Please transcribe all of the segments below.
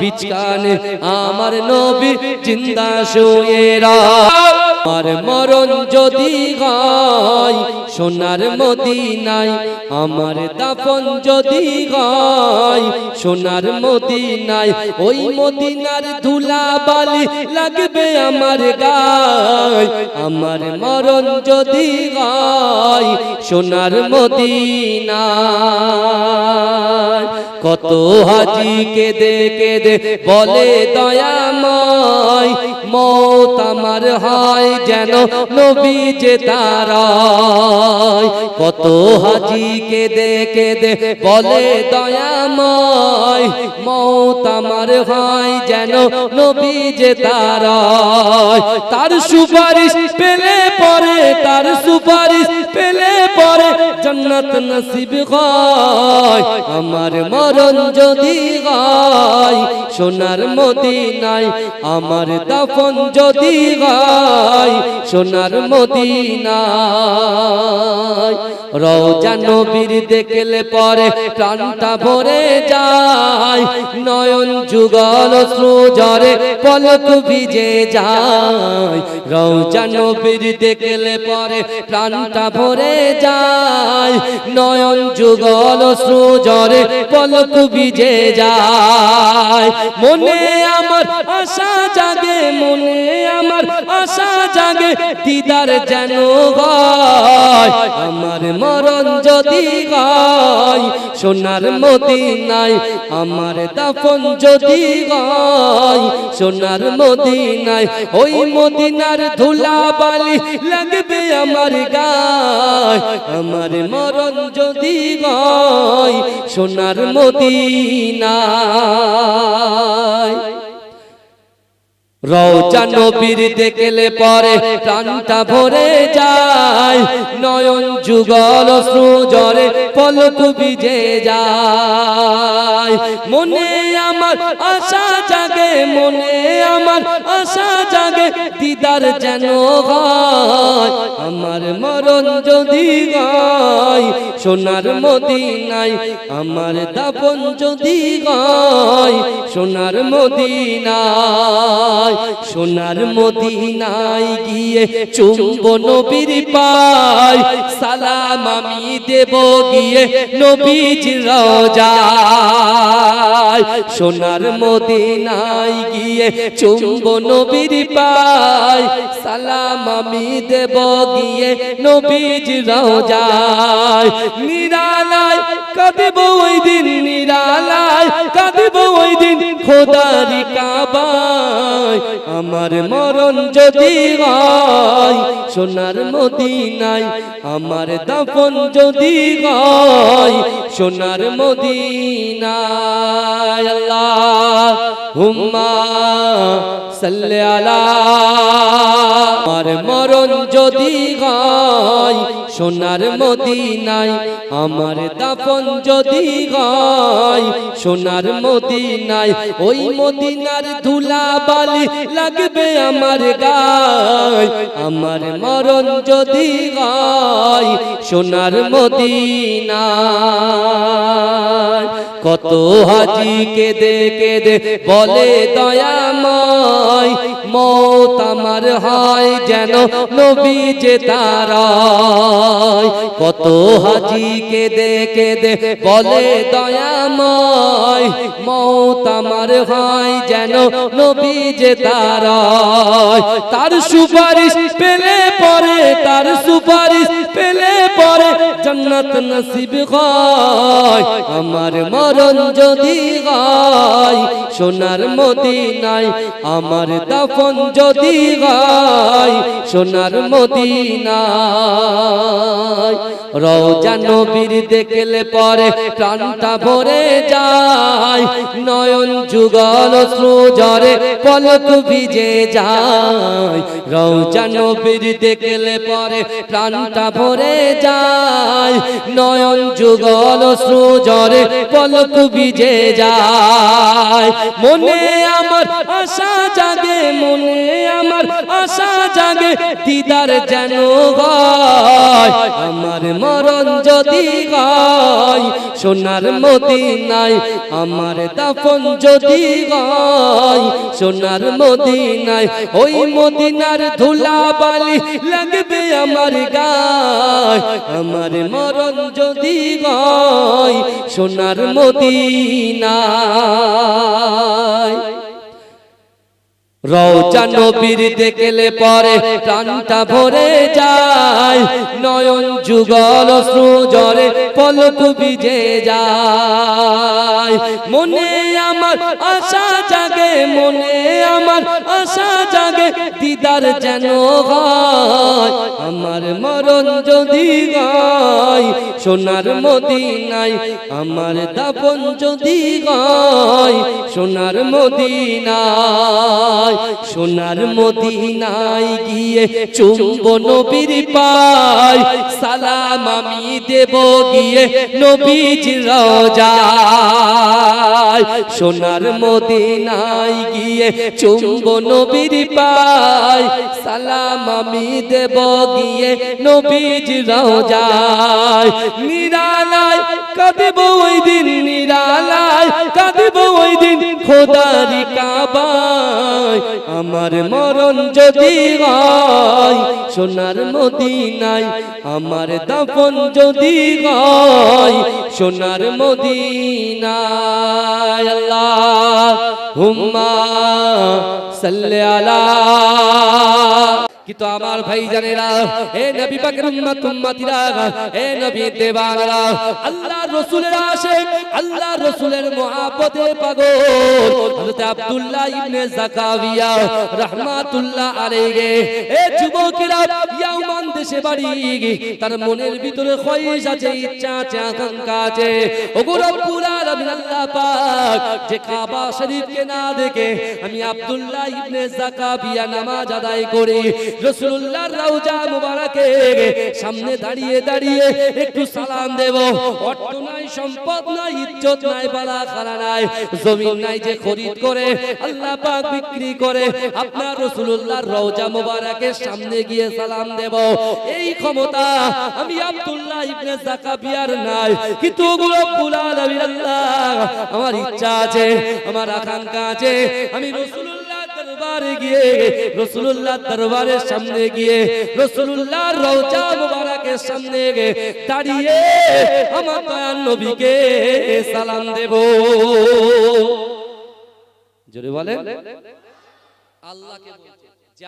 বিচকানে আমার নবী জিন্দা শুয়েরা আমার মরণ যদি গায় সোনার মদিনায় আমার দাফন যদি গায় সোনার মদিনায় ওই মদিনার ধুলা বালি লাগবে আমার গায়। আমার মরণ যদি গায় সোনার মদিনায় কত হাজি কেঁদে কেঁদে বলে দয়াময়। মত আমার হয় যেন নবী যে তারায় কত হাজি কেঁদে কেঁদে বলে দয়াময়। মত আমার হয় যেন নবী যে তারায় তার সুপারিশ পেলে পরে, তার সুপারিশ পেলে জন্নত নসিব হয়। আমার মরণ যদি গাই সোনার মদিনায় আমার দাফন যদি গাই সোনার মদিনায় রওজা নবীর দেখলে পরে প্রাণটা ভরে যায়। নয়ন যুগল শ্রুজরে পলক ভিজে যায়। রওজা নবীর দেখলে পরে প্রাণটা ভরে যায়। নয়ন যুগল শ্রুজরে পলক ভিজে যায়। মনে আমার আশা জাগে, মনে আমার আশা জাগে দিদার যেন গায়। আমার মরণ যদি গায়, সোনার মদিনায় আমার দাফন যদি গায়। সোনার মদিনায় ওই মদিনার ধুলা বালি লাগবে আমার গায়। আমার মরণ যদি গায়, সোনার মদিনায়। রওজা নবীর দেখলে পরে প্রাণটা ভরে যায়। নয়ন যুগল সুজরে পলক বিজে যায়। মনে আমার আশা জাগে, মনে আমার আশা জাগে, দিদার যেন হয়। আমার মরণ যদি গায় সোনার মদিনায় আমার দাপন যদি গায় সোনার মদিনায় সোনার মদিনায় গিয়ে চুম্ব নবীর পায়। সালাম আমি দেব গিয়ে নবীজ রোজায়। সোনার মদিনায় গিয়ে চুম্ব নবীর পায়। সালাম আমি দেব গিয়ে নবীজ রোজায় নিরালায় কাঁদব ওই দিন, নিরালায় কাঁদব ওই দিন খোদারি কাবায়। আমার মরণ যদি হয় সোনার মদিনায়, আমার দাফন যদি হয় সোনার মদিনায়। আল্লাহ। হুম্মা সাল্লি আলা আমার মরণ যদি হয় সোনার মদিনায় আমার দাফন যদি হয়, সোনার মদিনায় ওই মদিনার ধুলা বালি লাগবে আমার গায়। আমার মরণ যদি হয়, সোনার মদিনায়। কত হাজি কেঁদে কেঁদে বলে দয়াময় মত আমার হয় যেন নবী যে তারায় কত হাজি কেঁদে কেঁদে বলে দয়াময়। মত আমার হয় যেন নবী যে তারায় তার সুপারিশ পেলে পরে, তার সুপারিশ পেলে জন্নত নসিব হয়। আমার মরণ যদি হয়, সোনার মদিনায় আমার দাফন যদি হয়, সোনার মদিনায় রওজা নবীর দেখলে পরে প্রাণটা ভরে যায়। নয়ন যুগল শ্রুজরে পলক ভিজে যায়। রওজা নবীর দেখলে পরে প্রাণটা ভরে যায়। নয়ন যুগল সুজরে পলক ভিজে যায়। মনে আমার আশা জাগে, মনে আমার আশা জাগে, দিদার যেন হয়। আমার মরণ যদি হয়, সোনার মদিনায় আমার দাফন যদি হয়, সোনার মদিনায় ওই মদিনার ধুলা বালি লাগবে আমার গায়। আমার মরণ যদি হয়, সোনার মদিনায়। রওজা নবীর দেখলে পরে প্রাণটা ভরে যায়। নয়ন যুগল সুজরে পলক বিজে যায়। মনে আমার আশা মনে আমার আশা জাগে, দিদার যেন হয়। আমার মরণ যদি গায় সোনার মদিনায় আমার দাপন যদি গায় সোনার মদিনায় সোনার মদিনায় গিয়ে চুম্ব নবীর পায়। সালাম আমি দেব গিয়ে নবীজ রোজায়। সোনার মদিনায় গিয়ে চুম্ব নবীর পায়। সালাম আমি দেব গিয়ে নবীজ রোজায় নিরালায় কাঁদব ওই দিন, নিরালায় কাঁদব ওই দিন খোদারি কাবায়। আমার মরণ যদি হয় সোনার মদিনায়, আমার দাফন যদি হয় সোনার মদিনায়। আল্লাহ হুম্মা সাল্লি আলা কিন্তু আমার ভাই জানেরা এ নবী পাকের উম্মত উম্মতিরা, এ নবী দেবানরা আল্লাহ রাসূলের আশিক, আল্লাহ রাসূলের মুহাব্বতে পাগল। হযরত আব্দুল্লাহ ইবনে জাকারিয়া রাহমাতুল্লাহ আলাইহি, এ যুবকেরা দেশে বাড়ি তার মনের ভিতরে খয়েশ আছে ইচ্ছা আছে আকাঙ্ক্ষা আছে পাক, যে কাবা শরীফকে না দেখে আমি আব্দুল্লাহ ইবনে নামাজ আদায় করি রসুল্লাহর রওজা মুবারকে সামনে দাঁড়িয়ে দাঁড়িয়ে একটু সালাম দেব। অর্থ নাই, সম্পদ নাই, ইজ্জত নাই বালা খালা নাই, জমিন নাই যে খরিদ করে আল্লাহ পাক বিক্রি করে, আপনার রসুল্লাহর রওজা মুবারকের সামনে গিয়ে সালাম দেব। এই ক্ষমতা আমি আব্দুল্লাহ ইবনে জাকাবিয়ার নাই। কিন্তু রব্বুল আলামিন আল্লাহ। আমার ইচ্ছা আছে, আমার আকাঙ্ক্ষা আছে। আমি দাঁড়িয়ে আমার সালাম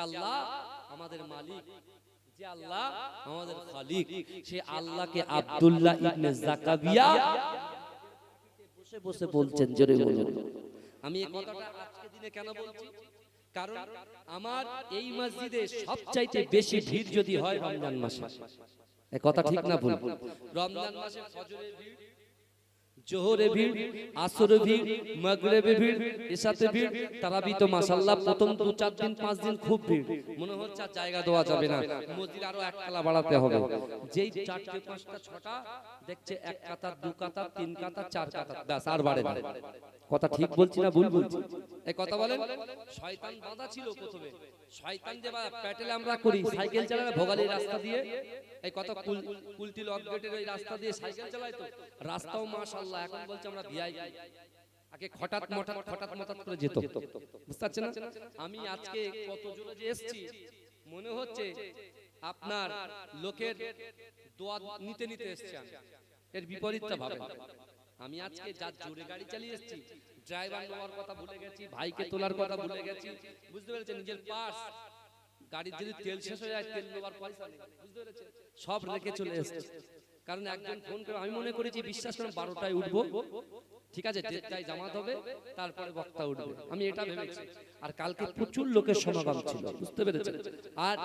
আল্লাহ আমাদের মালিক। যে আল্লাহ আমাদের খালিক সে আল্লাহকে আব্দুল্লাহ ইবনে জাকাবিয়া বসে বসে বলছেন জোরে বলুন। আমি এই কথাটা আজকে দিনে কেন বলছি? কারণ আমার এই মসজিদে সবচাইতে বেশি ভিড় যদি হয় রমজান মাসে। কথা ঠিক না ভুল? রমজান মাসে ফজরের ভিড় জোহরে ভিড়, আসরে ভিড়, মাগরিবে ভিড় এসাতে ভিড় তারাবি তো মাশাআল্লাহ প্রথম দু চার দিন, পাঁচ দিন খুব ভিড়। মনে হচ্ছে জায়গা দেওয়া যাবে না। মসজিদ আরও এক তলা বাড়াতে হবে। যেই চারটে, পাঁচটা, ছটা দেখছে এক কাতার দু কাতার তিন কাতার চার কাতার ব্যাস আর বাড়ে না। কথা ঠিক বলছি না ভুল বলছি? এই কথা বলেন? শয়তান বাঁধা ছিল প্রথমে। শয়তান যে প্যাটেলে আমরা করি সাইকেল চালালে ভোগালী রাস্তা দিয়ে। এই কথা কুল কুলতি লক গেটের ওই রাস্তা দিয়ে সাইকেল চালায় তো। রাস্তাও মাশাআল্লাহ এখন বলছে আমরা ভিআইপি আগে হঠাৎ মঠাৎ হঠাৎ মঠাৎ করে যেত। বুঝতে পারছেন না? আমি আজকে কত জোরে যে এসেছি মনে হচ্ছে আপনার লোকের দোয়া নিতে নিতে এসছি আমি এর বিপরীতটা ভাবেন। আমি আজকে যা জোরে গাড়ি চালিয়ে এসেছি ড্রাইভার নেওয়ার কথা ভুলে গেছি ভাইকে তোলার কথা ভুলে গেছি বুঝতে পেরেছেন? নিজের পার্স। গাড়ির যদি তেল শেষ হয়ে যায় তেল নেওয়ার পয়সা নেই। বুঝতে পেরেছেন সব রেখে চলে এসেছে। কারণ একজন ফোন করে আমি মনে করেছি বিশ্বাস করেন বারোটায় উঠবো। ঠিক আছে দেড়টায় জামাত হবে তারপরে বক্তা উঠবে। আমি এটা ভেবেছি। আর কালকে প্রচুর লোকের সমাগম ছিল বুঝতে পেরেছেন? আর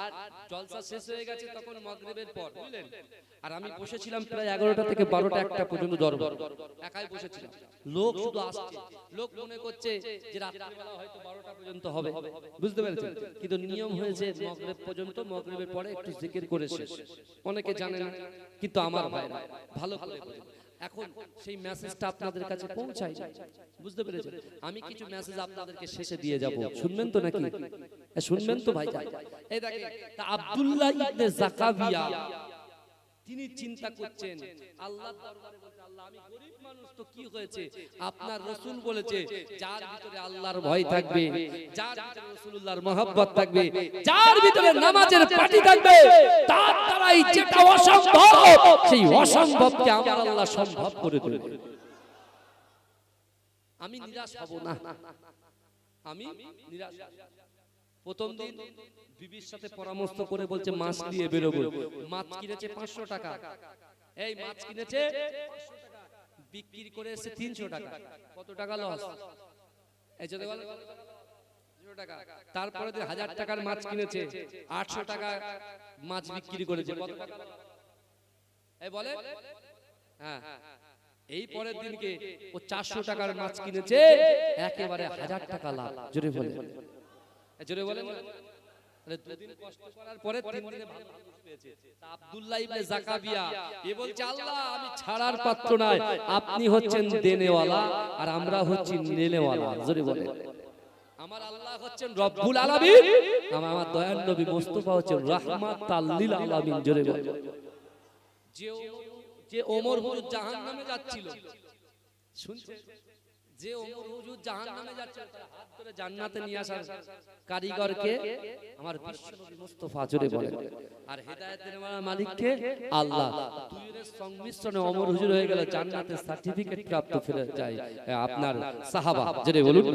জলসা শেষ হয়ে গেছে তখন মাগরিবের পর বুঝলেন? আর আমি বসেছিলাম প্রায় এগারোটা থেকে বারোটা একটা পর্যন্ত দরবার। একাই বসেছিলাম। লোক শুধু আসছে। লোক মনে করছে যে রাত্রিবেলা হয়তো বারোটা পর্যন্ত হবে। বুঝতে পেরেছেন? কিন্তু নিয়ম হয়েছে মগরেব পর্যন্ত মগরেবের পরে একটু জিকির করে শেষ। অনেকে জানে না কিন্তু আমার ভাই ভালো করে বোঝে। এখন সেই মেসেজটা আপনাদের কাছে পৌঁছাই বুঝতে পেরেছেন? আমি কিছু মেসেজ আপনাদেরকে শেষে দিয়ে যাব। শুনবেন তো নাকি? শুনবেন তো ভাই এই দেখেন আব্দুল্লাহ ইবনে জাকাবিয়া তিনি চিন্তা করছেন আল্লাহ দরবারে বলছে আল্লাহ আমি গরিব মানুষ তো কি হয়েছে আপনার রসুল বলেছে যার ভিতরে আল্লাহর ভয় থাকবে যার ভিতরে রাসূলুল্লাহর মহব্বত থাকবে যার ভিতরে নামাজের পাটি থাকবে তার দ্বারাই যেটা অসম্ভব সেই অসম্ভবকে আমার আল্লাহ সম্ভব করে দেবে আমি নিরাশ হব না আমি নিরাশ। প্রথম দিন বিবির সাথে পরামর্শ করে বলছে, মাছ নিয়ে বেরোবো। মাছ কিনেছে পাঁচশো টাকা। এই মাছ কিনেছে বিক্রি করে এসে তিনশো টাকা। কত টাকা লস এই যদি বলে 300 টাকা। তারপরে হাজার টাকার মাছ কিনেছে, আটশো টাকা মাছ বিক্রি করেছে? এই বলে? হ্যাঁ। এই পরের দিনকে ও চারশো টাকার মাছ কিনেছে, একেবারে হাজার টাকা লাভ। জোরে বলে। জোরে বলেন। দুদিন কষ্ট করার পরে তিন দিনে ভালো পেয়েছে। আব্দুল্লাহ ইবনে জাকাবিয়া এ বলছে আল্লাহ আমি ছাড়ার পাত্র নয় আপনি হচ্ছেন দেনেওয়ালা আর আমরা হচ্ছি নেনেওয়ালা। জোরে বলেন। আমার আল্লাহ হচ্ছেন রব্বুল আলামিন। আমার আমার দয়াল নবী মুস্তাফা হচ্ছেন রাহমাতাল লিল আলামিন। জোরে বলেন। যে ওমর- যে ওমর হুজুর জাহান্নামে যাচ্ছিল শুনছে যে ওমর হুজুর জাহান্নামে যাচ্ছিল তার হাত ধরে জান্নাতে নিয়ে আসার কারিগরকে আমার বিশ্বনবী মুস্তাফা বলেন। আর হেদায়েতের মালিককে আল্লাহ। দুইয়ের সংমিশ্রণে ওমর হুজুর হয়ে গেল জান্নাতের সার্টিফিকেট প্রাপ্ত ফিরে যায় আপনার সাহাবা। বলুন।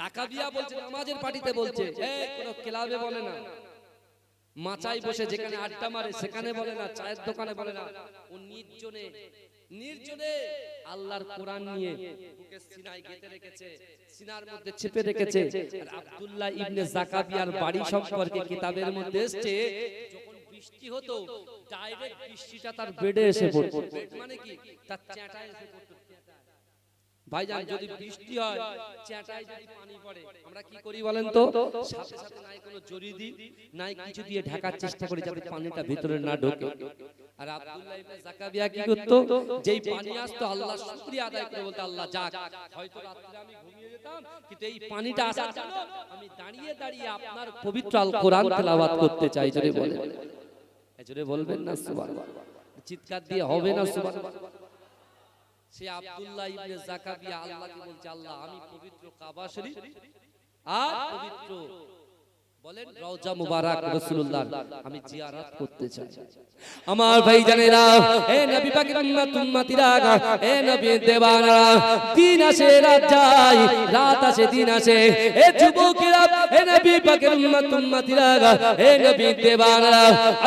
জাকাবিয়া বলছে নামাজের পার্টিতে বলছে। এই কোনো ক্লাবে বলে না। মাচাই বসে যেখানে আড্ডা মারে সেখানে বলে না চায়ের দোকানে বলে না। ও নির্জনে নির্জনে আল্লাহর কোরআন নিয়ে বুকে সিনায় গেঁথে রেখেছে সিনার মধ্যে চেপে রেখেছে। আর আব্দুল্লাহ ইবনে জাকাবিয়ার বাড়ি সম্পর্কে কিতাবের মধ্যে এসেছে যখন বৃষ্টি হতো ডাইরেক্ট বৃষ্টিটা তার বেডে এসে পড়তো। মানে কি? তার চ্যাটায় এসে পড়তো। ভাইজান যদি বৃষ্টি হয় চ্যাটায় যদি পানি পড়ে আমরা কি করি বলেন তো? সাথে সাথে নাই কোনো জড়ি দিই নাই কিছু দিয়ে ঢাকার চেষ্টা করি যাতে পানিটা ভিতরে না ঢোকে। আর আব্দুল্লাহ ইবনে কি করতো? যেই পানি আসতো আল্লাহ শুকরিয়া আদায় করে বলতো আল্লাহ যাক হয়তো আমি ঘুমিয়ে যেতাম কিন্তু এই পানিটা আসার জন্য আমি দাঁড়িয়ে দাঁড়িয়ে আপনার পবিত্র আল কোরআন তেলাওয়াত করতে চাই জোরে বলেন। জোরে বলবেন না সুবহানাল্লাহ। চিৎকার দিয়ে হবে না সুবহানাল্লাহ সে আব্দুল্লাহ ইবনে জাকাবিয়া আল্লাহকে বলছে আল্লাহ আমি পবিত্র কাবা শরীফ আর পবিত্র বলেন রওজা মুবারক রাসূলুল্লাহ। আমি জিয়ারত করতে চাই। আমার ভাই জানেরা এ নবী পাকের উম্মত উম্মতিরা এ নবী দেবানা দিন আসে রাত যায় রাত আসে দিন আসে। এ যুবকেরা এ নবী পাকের উম্মত উম্মতিরা এ নবী দেবানা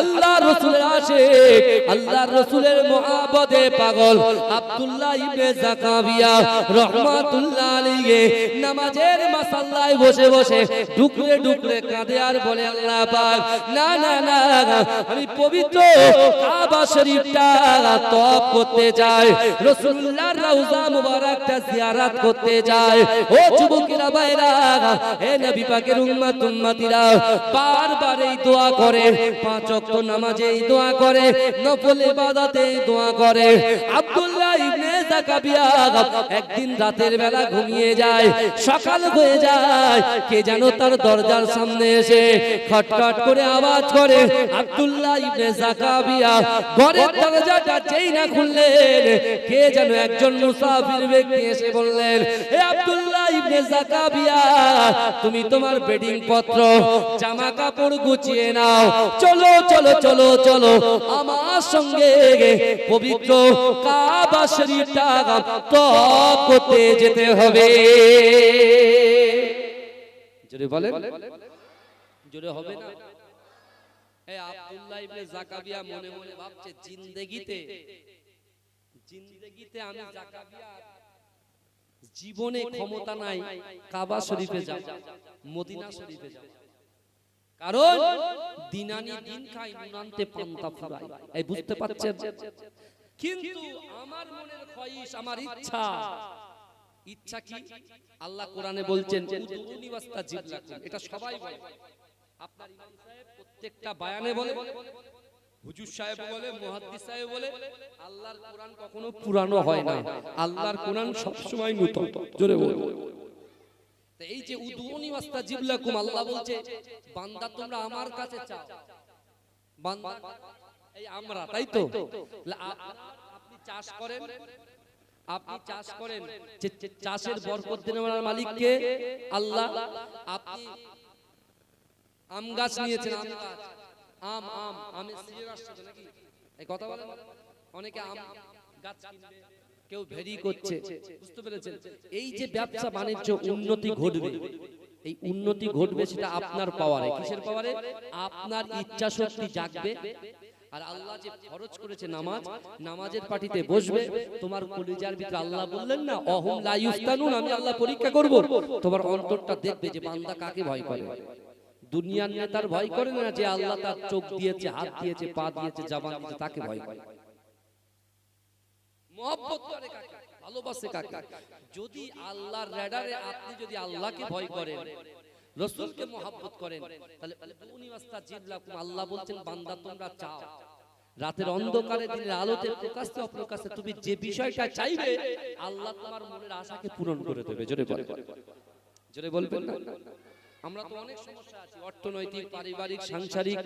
আল্লাহ রাসূলের আশিক আল্লাহ রাসূলের মুহাব্বতে পাগল। আব্দুল্লাহ ইবনে জাকাবিয়া রাহমাতুল্লাহ আলাইহি নামাজের মাসাল্লায় বসে বসে ডুকরে ডুকরে কাঁদে। আর বলে আল্লাহ পাক, না না না আমি পবিত্র কাবা শরীফটা তওয়াফ করতে চাই রাসূলুল্লাহর রওজা মুবারকটা জিয়ারত করতে চাই ও যুবকেরা, ভাইরা, হে নবী পাকের উম্মত, উম্মতিরা, বারবার এই দোয়া করে, পাঁচ ওয়াক্ত নামাজে এই দোয়া করে, নফল ইবাদতে দোয়া করে। আব্দুল্লাহ ইবনে একদিন রাতের বেলা ঘুমিয়ে যায়, সকাল হয়ে যায়, কে যেন তার দরজার সামনে এসে খটখট করে আওয়াজ করে, আব্দুল্লাহ ইবনে জাকাবিয়া, ঘরের দরজাটা যেই না খুললেন, কে যেন একজন মুসাফির ব্যক্তি এসে বললেন হে আব্দুল্লাহ ইবনে জাকাবিয়া, তুমি তোমার বেডিং পত্র, জামা কাপড় গুছিয়ে নাও, চলো চলো চলো চলো, আমার সঙ্গে পবিত্র কাবা শরীফটা তপ করতে যেতে হবে। জোরে বলেন। জোরে হবে না। এই আব্দুল্লাহ ইবনে জাকাবিয়া মনে মনে ভাবছে, জিন্দেগিতে জিন্দেগিতে আমি জাকাবিয়া জীবনে ক্ষমতা নাই, কাবা শরীফে যাব, মদিনা শরীফে যাব। কারণ, দিনানি দিন খাই নুনান্তে পান্তা ফুরাই এই বুঝতে পারছেন? কিন্তু আমার মনের খয়িস আমার ইচ্ছা। ইচ্ছা কি? আল্লাহ কোরআনে বলছেন উদুনি ওয়াস্তা জিবলাকুম এটা সবাই বলে। আপনার ইমাম সাহেব প্রত্যেকটা বায়ানে বলে। হুজুর সাহেব বলে মুহাদ্দিস সাহেব বলে। আল্লাহর কোরআন কখনো পুরানো হয় না। আল্লাহর কোরআন সব সময় নতুন। জোরে বলো তা এই যে উদুনি ওয়াস্তা জিবলাকুম আল্লাহ বলছে বান্দা তোমরা আমার কাছে চাও। বান্দা এই আমরা, তাই তো? আপনি চাষ করেন, আপনি চাষ করেন চাষের বরকত মালিককে আল্লাহ আপনি আম গাছ নিয়েছেন, আম গাছ। আম আম আমের সিজন আসছে নাকি? এই কথা বলেন অনেকে আম গাছ কিনবে, কেউ ভেরি করছে, বুঝতে পেরেছেন? এই যে ব্যবসা বাণিজ্য উন্নতি ঘটবে, এই উন্নতি ঘটবে সেটা আপনার পাওয়ারে কিসের পাওয়ারে আপনার ইচ্ছা শক্তি জাগবে আর আল্লাহ যে খরচ করেছে নামাজ নামাজের পার্টিতে বসবে তোমার কলিজার ভিতরে আল্লাহ বললেন না অহম লা ইফতানুন আমি আল্লাহ পরীক্ষা করব। তোমার অন্তরটা দেখবে যে বান্দা কাকে ভয় করে। দুনিয়ার নেতার ভয় করে না যে আল্লাহ তার চোখ দিয়েছে হাত দিয়েছে পা দিয়েছে জাবান দিয়েছে তাকে ভয় করে। মহব্বত করে কাকে? ভালোবাসে কাকে? যদি আল্লাহর রেডারে আপনি যদি আল্লাহকে ভয় করেন রসুলকে মহব্বত করেন। তাহলে উনি ওয়াস্তা জিবলাকুম আল্লাহ বলছেন বান্দা তোমরা চাও। রাতের অন্ধকারে দিনের আলোতে প্রকাশ্যে অপ্রকাশ্যে তুমি যে বিষয়টা চাইবে আল্লাহ তোমার মনের আশাকে পূরণ করে দেবে। জোরে বলে জোরে বলবেন না? আমরা তো অনেক সমস্যা আছে। অর্থনৈতিক পারিবারিক সাংসারিক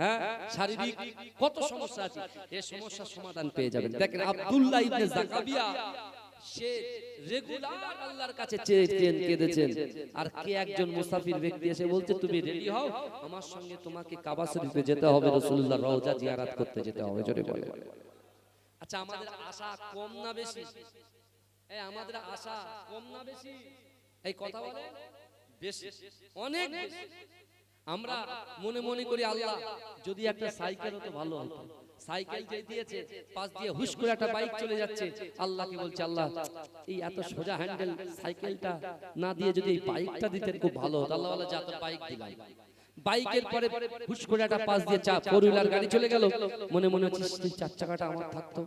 হ্যাঁ শারীরিক কত সমস্যা আছে? এই সমস্যার সমাধান পেয়ে যাবেন। দেখেন আব্দুল্লাহ ইবনে জাকাবিয়া সে রেগুলার আল্লাহর কাছে চেয়েছেন কেঁদেছেন। আর কে একজন মুসাফির ব্যক্তি এসে বলছে তুমি রেডি হও? আমার সঙ্গে তোমাকে কাবা শরীফে যেতে হবে রাসূলুল্লাহ রওজা জিয়ারাত করতে যেতে হবে। জোরে বলে। আচ্ছা আমাদের আশা কম না বেশি। এই আমাদের আশা কম না বেশি। এই কথা বলে? বেশি। অনেক আমরা মনে মনে করি আল্লাহ যদি একটা সাইকেল হতো ভালো হতো। সাইকেল যে দিয়েছে পাশ দিয়ে হুশ করে একটা বাইক চলে যাচ্ছে। আল্লাহকে বলছে আল্লাহ এই এত সোজা হ্যান্ডেল সাইকেলটা না দিয়ে যদি এই বাইকটা দিতেন খুব ভালো হতো। আল্লাহ বলে যা তো বাইক দিলাম। বাইকের পরে হুশ করে একটা পাশ দিয়ে চা ফোর হুইলার গাড়ি চলে গেল। মনে মনে হচ্ছে "এই চার চাকাটা আমার থাকতো।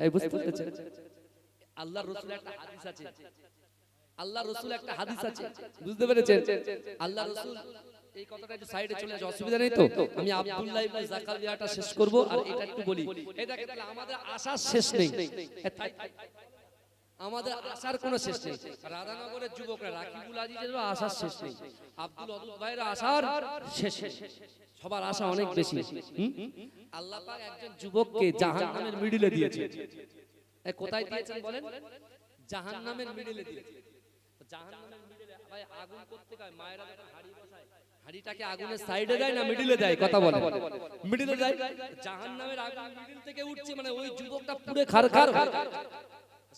এই বুঝতে পেরেছেন? আল্লাহ রসুল একটা হাদিস আছে। আল্লাহ রসুল একটা হাদিস আছে। বুঝতে পেরেছেন? আল্লাহ রসুল এই কথাটা একটু সাইডে চলে আসে অসুবিধা নেই তো? আমি আব্দুল্লাহ ইবনে জাকারিয়াটা শেষ করব আর এটা একটু বলি। এই দেখেন তাহলে আমাদের আশার শেষ নেই। আমাদের আশার কোনো শেষ নেই। রাধানগরের যুবকরা রাকিবুল আজিজেরও আশার শেষ নেই। আব্দুল অদুল ভাইয়ের আশার শেষ সবার আশা অনেক বেশি। আল্লাহ পাক একজন যুবককে জাহান্নামের মিডিলে দিয়েছে। কোথায় দিয়েছেন বলেন? জাহান্নামের মিডিলে দিয়েছে। জাহান্নামের মিডিলে ভাই আগুন করতে মায়েরা যখন হাড়ি বসায় হাড়িটাকে আগুনের সাইডে দেয় না মিডিলে দেয়? কথা বলে। মিডিলে দেয়? জাহান্নামের আগুন মিডিল থেকে উঠছে মানে ওই যুবকটা পুরো খারখার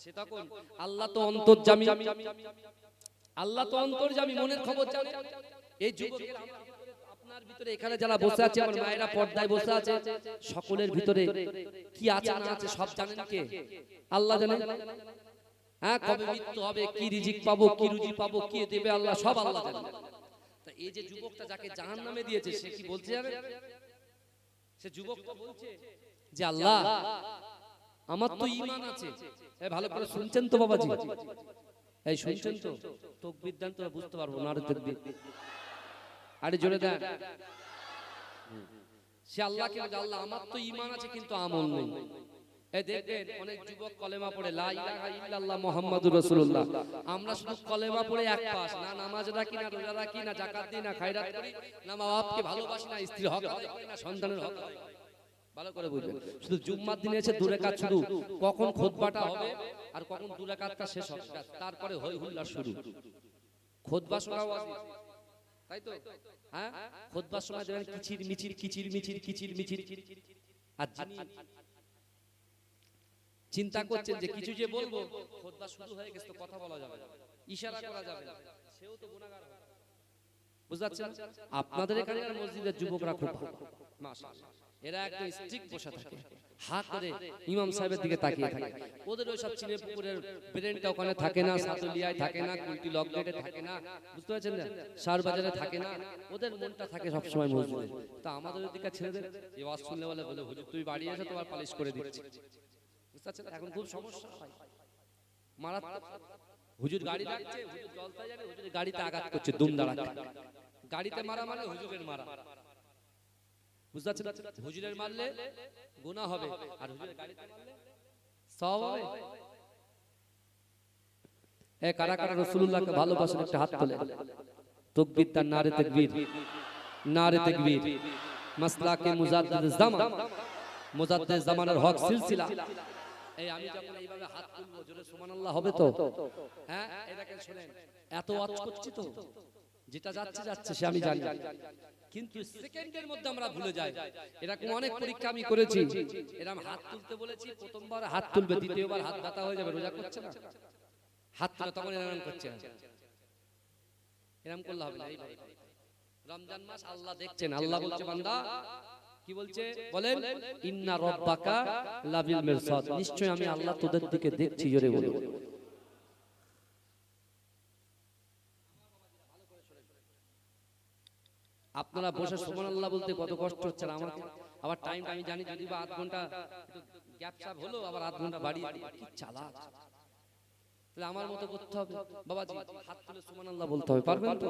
সে তখন আল্লাহ তো অন্তর্জামী। আল্লাহ তো অন্তর্জামী মনের খবর জানে। এই যুবকের আপনার ভিতরে এখানে যারা বসে আছে আমার মায়েরা পর্দায় বসে আছে। সকলের ভিতরে কি আছে না আছে সব জানেন কে? আল্লাহ জানেন? হ্যাঁ কবে মৃত্যু হবে কি রিজিক পাবো কি রুজি পাবো কে দেবে আল্লাহ সব আল্লাহ জানেন তা এই যে যুবকটা যাকে জাহান নামে দিয়েছে সে কি বলছে? জানেন সে যুবকটা বলছে যে আল্লাহ আমার তো ঈমান আছে। ভালো করে শুনছেন তো বাবাজি? এই শুনছেন তো? তকবীর দেন তোরা বুঝতে পারব না আরে তকবীর আরে জোরে দেন। সে আল্লাহকে আল্লাহ আমার তো ঈমান আছে কিন্তু আমল নেই। কলেমা পড়ে আমরা শুধু কলেমা পড়ে না না না জুম্মার দিনে এসে দূরে কাজ কখন খোদবাটা হবে আর কখন দূরে কাজটা শেষ হবে তারপরে হই হুল্লার শুরু। খোদবা আছে তাই তো? হ্যাঁ? খোদবার সময় কিচির মিচির কিচির মিচির কিচির মিচির। আর যিনি চিন্তা করছেন যে কিছু যে বলব খোদবা শুরু হয়ে গেছে তো কথা বলা যাবে ইশারা করা যাবে সেও তো গুনাহগার হবে। বুঝতে আপনাদের এখানকার মসজিদের যুবকরা খুব মাশাআল্লাহ। এরা একদম স্ট্রিক বসে থাকে। হা করে ইমাম সাহেবের দিকে তাকিয়ে থাকে। ওদের ওই সব চিনে পুকুরের ব্রেনটা ওখানে থাকে না সাতুলিয়ায় থাকে না কুলটি লকগেটে থাকে না। বুঝতে পারছেন? না শার বাজারে থাকে না। ওদের মনটা থাকে সব সময় মসজিদে। তা আমাদের ওদিকে ছেলেদের? এই ওয়াজ শুনলে বলে বলে হুজুর তুই বাড়ি এসে তোমার পালিশ করে দিচ্ছি। বুঝতে পারছেন এখন খুব সমস্যা হয়। মারাত্মক। হুজুর গাড়ি লাগছে হুজুর জলতা যাবে হুজুরের গাড়িতে আঘাত করছে দুম দাঁড়াচ্ছে গাড়িতে মারা মানে হুজুরের মারা। বুঝতে পারছেন? হুজুরের মারলে গুনাহ হবে। আর হুজুরের গাড়িতে মারলে সওয়াব হবে। এ কারা কারা রাসূলুল্লাহকে ভালোবাসেন একটা হাত তোলে। তাকবীর তার নারে তাকবীর নারে তাকবীর। মাসলাকে মুজাদ্দিদ জামান। মুজাদ্দিদ জামানের হক সিলসিলা। এই আমি যখন এইভাবে হাত তুলবো জোরে সুবহানাল্লাহ হবে তো? হ্যাঁ? এটাকে শুনেন এত ওয়াজ করছি তো। যেটা যাচ্ছে যাচ্ছে সে আমি জানি। কিন্তু সেকেন্ডের মধ্যে আমরা ভুলে যাই। এরকম অনেক পরীক্ষা আমি করেছি। এরকম হাত তুলতে বলেছি প্রথমবার হাত তুলবে দ্বিতীয়বার হাত ব্যথা হয়ে যাবে রোজা করছে না? হাত তুলে তখন এরকম করছে। না এরকম করলে হবে না। রমজান মাস আল্লাহ দেখছেন আল্লাহ বলছে বান্দা কি বলছে? বলেন ইন্না রব্বাকা লাবিল মিরসাদ। নিশ্চয় আমি আল্লাহ তোদের দিকে দেখছি জোরে বলে আপনারা বসে সুবহানাল্লাহ বলতে কত কষ্ট হচ্ছে আর আমাকে আবার টাইম আমি জানি যদি বা আধ ঘণ্টা গ্যাপ হলো আবার আধ ঘণ্টা। কি চালাক? তাহলে আমার মতো করতে হবে। বাবাজি হাত তুলে সুবহানাল্লাহ বলতে হবে। পারবেন তো?